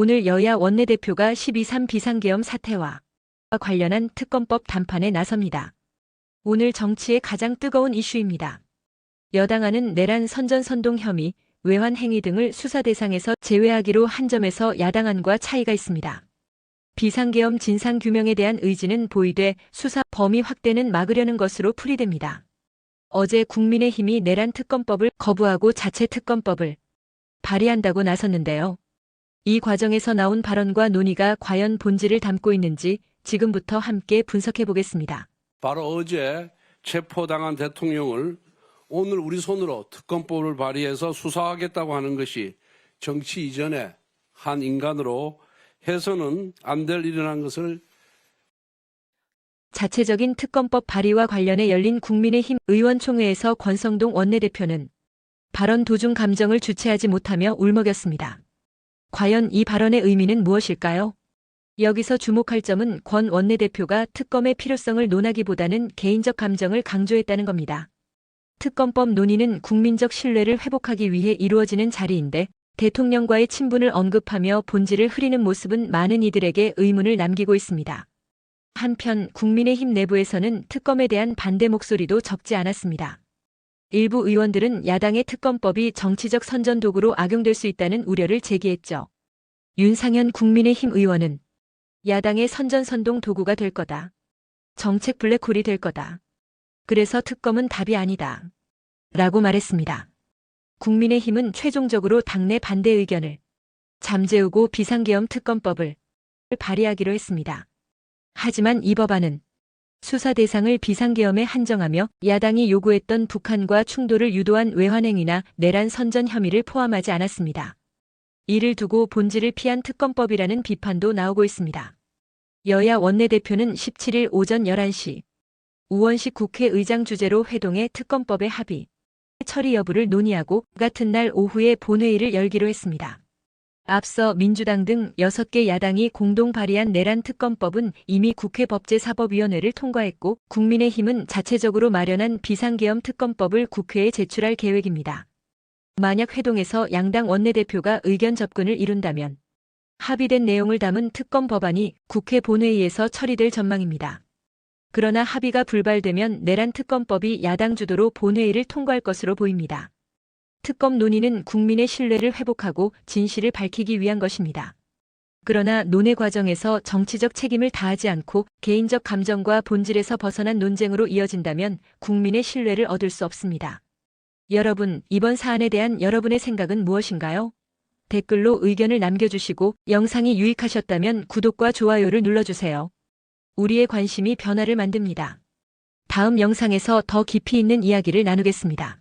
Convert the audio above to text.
오늘 여야 원내대표가 12.3 비상계엄 사태와 관련한 특검법 단판에 나섭니다. 오늘 정치의 가장 뜨거운 이슈입니다. 여당안은 내란 선전 선동 혐의, 외환 행위 등을 수사 대상에서 제외하기로 한 점에서 야당안과 차이가 있습니다. 비상계엄 진상 규명에 대한 의지는 보이되 수사 범위 확대는 막으려는 것으로 풀이됩니다. 어제 국민의힘이 내란 특검법을 거부하고 자체 특검법을 발의한다고 나섰는데요. 이 과정에서 나온 발언과 논의가 과연 본질을 담고 있는지 지금부터 함께 분석해 보겠습니다. 바로 어제 체포당한 대통령을 오늘 우리 손으로 특검법을 발의해서 수사하겠다고 하는 것이 정치 이전에 한 인간으로 해서는 안 될 일이라는 것을 자체적인 특검법 발의와 관련해 열린 국민의힘 의원총회에서 권성동 원내대표는 발언 도중 감정을 주체하지 못하며 울먹였습니다. 과연 이 발언의 의미는 무엇일까요? 여기서 주목할 점은 권 원내대표가 특검의 필요성을 논하기보다는 개인적 감정을 강조했다는 겁니다. 특검법 논의는 국민적 신뢰를 회복하기 위해 이루어지는 자리인데 대통령과의 친분을 언급하며 본질을 흐리는 모습은 많은 이들에게 의문을 남기고 있습니다. 한편 국민의힘 내부에서는 특검에 대한 반대 목소리도 적지 않았습니다. 일부 의원들은 야당의 특검법이 정치적 선전도구로 악용될 수 있다는 우려를 제기했죠. 윤상현 국민의힘 의원은 야당의 선전선동 도구가 될 거다. 정책 블랙홀이 될 거다. 그래서 특검은 답이 아니다. 라고 말했습니다. 국민의힘은 최종적으로 당내 반대 의견을 잠재우고 비상계엄 특검법을 발의하기로 했습니다. 하지만 이 법안은 수사 대상을 비상계엄에 한정하며 야당이 요구했던 북한과 충돌을 유도한 외환행위나 내란 선전 혐의를 포함하지 않았습니다. 이를 두고 본질을 피한 특검법이라는 비판도 나오고 있습니다. 여야 원내대표는 17일 오전 11시 우원식 국회의장 주재로 회동해 특검법의 합의, 처리 여부를 논의하고 같은 날 오후에 본회의를 열기로 했습니다. 앞서 민주당 등 6개 야당이 공동 발의한 내란 특검법은 이미 국회 법제사법위원회를 통과했고 국민의힘은 자체적으로 마련한 비상계엄 특검법을 국회에 제출할 계획입니다. 만약 회동에서 양당 원내대표가 의견 접근을 이룬다면 합의된 내용을 담은 특검 법안이 국회 본회의에서 처리될 전망입니다. 그러나 합의가 불발되면 내란 특검법이 야당 주도로 본회의를 통과할 것으로 보입니다. 특검 논의는 국민의 신뢰를 회복하고 진실을 밝히기 위한 것입니다. 그러나 논의 과정에서 정치적 책임을 다하지 않고 개인적 감정과 본질에서 벗어난 논쟁으로 이어진다면 국민의 신뢰를 얻을 수 없습니다. 여러분, 이번 사안에 대한 여러분의 생각은 무엇인가요? 댓글로 의견을 남겨주시고 영상이 유익하셨다면 구독과 좋아요를 눌러주세요. 우리의 관심이 변화를 만듭니다. 다음 영상에서 더 깊이 있는 이야기를 나누겠습니다.